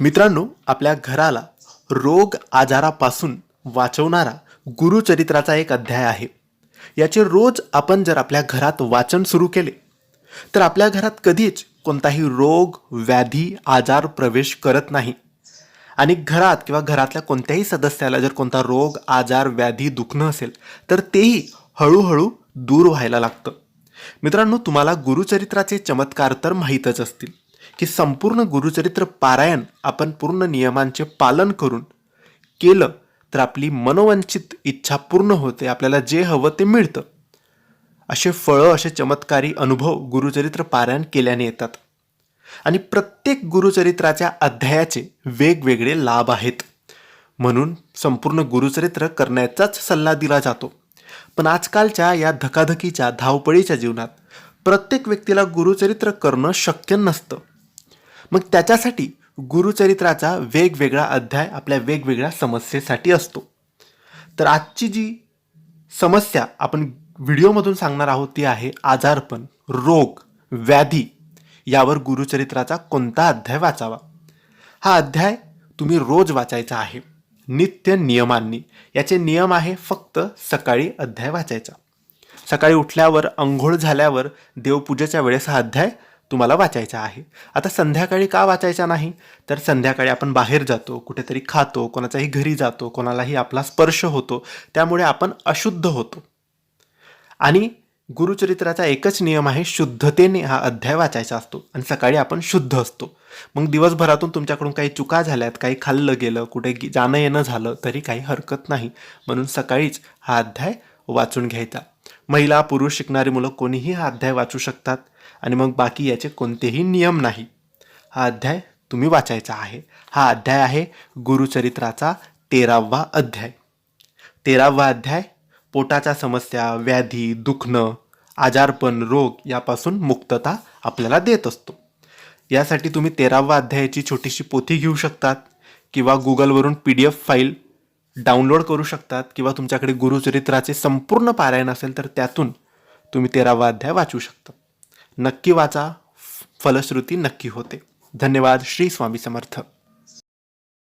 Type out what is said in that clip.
मित्रांनो आपल्या घराला रोग आजारापासून वाचवणारा गुरुचरित्राचा एक अध्याय आहे. याचे रोज आपण जर आपल्या घरात वाचन सुरू केले तर आपल्या घरात कधीच कोणताही रोग व्याधी आजार प्रवेश करत नाही. आणि घरात किंवा घरातल्या कोणत्याही सदस्याला जर कोणता रोग आजार व्याधी दुखणं असेल तर तेही हळूहळू दूर व्हायला लागतं. मित्रांनो तुम्हाला गुरुचरित्राचे चमत्कार तर माहीतच असतील. की संपूर्ण गुरुचरित्र पारायण आपण पूर्ण नियमांचे पालन करून केलं तर आपली मनोवंचित इच्छा पूर्ण होते आपल्याला जे हवं ते मिळतं. असे फळं असे चमत्कारी अनुभव गुरुचरित्र पारायण केल्याने येतात. आणि प्रत्येक गुरुचरित्राच्या अध्यायाचे वेगवेगळे लाभ आहेत. म्हणून संपूर्ण गुरुचरित्र करण्याचाच सल्ला दिला जातो. पण आजकालच्या या धकाधकीच्या धावपळीच्या जीवनात प्रत्येक व्यक्तीला गुरुचरित्र करणं शक्य नसतं. मग त्याच्यासाठी गुरुचरित्राचा वेगवेगळा अध्याय आपल्या वेगवेगळ्या समस्येसाठी असतो. तर आजची जी समस्या आपण व्हिडिओमधून सांगणार आहोत ती आहे आजारपण रोग व्याधी यावर गुरुचरित्राचा कोणता अध्याय वाचावा? हा अध्याय तुम्ही रोज वाचायचा आहे. नित्य नियमांनी. याचे नियम आहे फक्त सकाळी अध्याय वाचायचा. सकाळी उठल्यावर अंघोळ झाल्यावर देवपूजेच्या वेळेस हा अध्याय तुम्हाला वाचायचा आहे. आता संध्याकाळी का वाचायचा नाही? तर संध्याकाळी आपण बाहेर जातो कुठेतरी खातो कोणाच्याही घरी जातो कोणालाही आपला स्पर्श होतो त्यामुळे आपण अशुद्ध होतो. आणि गुरुचरित्राचा एकच नियम आहे शुद्धतेने हा अध्याय वाचायचा असतो आणि सकाळी आपण शुद्ध असतो. मग दिवसभरातून तुमच्याकडून काही चुका झाल्यात काही खाल्लं गेलं कुठे जाणं येणं झालं तरी काही हरकत नाही. म्हणून सकाळीच हा अध्याय वाचून घ्यायचा. महिला पुरुष शिकणारी मुलं कोणीही हा अध्याय वाचू शकतात. आणि मग बाकी याचे कोणतेही नियम नाही. हा अध्याय तुम्ही वाचायचा आहे. हा अध्याय आहे गुरुचरित्राचा तेरावा अध्याय. तेरावा अध्याय पोटाच्या समस्या व्याधी दुखणं आजारपण रोग यापासून मुक्तता आपल्याला देत असतो. यासाठी तुम्ही तेरावा अध्यायाची छोटीशी पोथी घेऊ शकतात किंवा गुगलवरून P D F file download करू शकतात किंवा तुमच्याकडे गुरुचरित्राचे संपूर्ण पारायण असेल तर त्यातून तुम्ही तेरावा अध्याय वाचू शकता. नक्की वाचा. फलश्रुती नक्की होते. धन्यवाद. श्री स्वामी समर्थ.